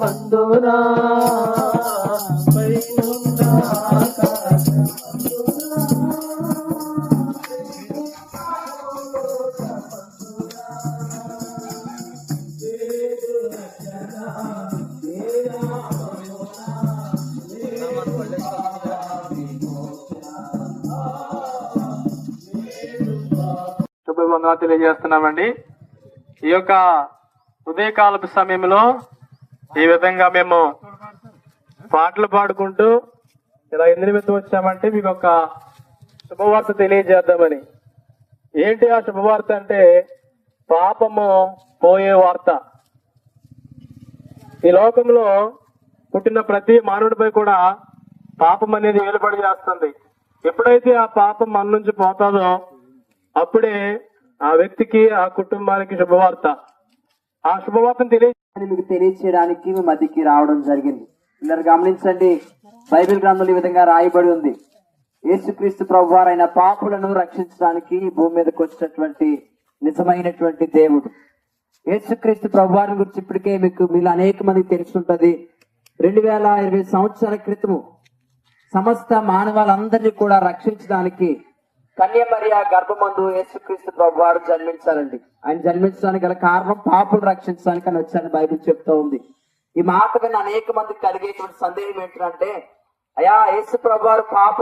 మందునా పైనున్న తెలియజేస్తున్నామండి. ఈ యొక్క ఉదయకాలపు సమయంలో ఈ విధంగా మేము పాటలు పాడుకుంటూ ఇలా ఎన్ని నిమిత్తం వచ్చామంటే మీకు ఒక శుభవార్త తెలియజేద్దామని. ఏంటి ఆ శుభవార్త అంటే పాపము పోయే వార్త. ఈ లోకంలో పుట్టిన ప్రతి మానవుడిపై కూడా పాపం అనేది వెలుబడి చేస్తుంది. ఎప్పుడైతే ఆ పాపం మన నుంచి పోతాదో అప్పుడే ఆ వ్యక్తికి ఆ కుటుంబానికి శుభవార్త. ఆ శుభవార్తను తెలియ అని మీకు తెలియచేయడానికి మీ మధ్యకి రావడం జరిగింది. ఇందరు గమనించండి బైబిల్ గ్రంథంలో ఈ విధంగా రాయబడి ఉంది. యేసుక్రీస్తు ప్రభు వారైన పాపులను రక్షించడానికి భూమి మీదకి వచ్చినటువంటి నిజమైనటువంటి దేవుడు. యేసుక్రీస్తు ప్రభు వారిని గురించి ఇప్పటికే మీకు మీలో అనేక మందికి తెలుసుంటది. రెండు వేల ఇరవై సంవత్సరాల క్రితము సమస్త మానవాళ్ళందరినీ కూడా రక్షించడానికి కన్యమర్య గర్భమందు యేసుక్రీస్తు ప్రభు వారు జన్మించారండి. ఆయన జన్మించడానికి గల కారణం పాపులు రక్షించడానికి అని వచ్చారని బైబిల్ చెప్తా ఉంది. ఈ మాట విన్న అనేక మందికి కలిగేటువంటి సందేహం ఏంటంటే అయా యేసు ప్రభు వారు పాపు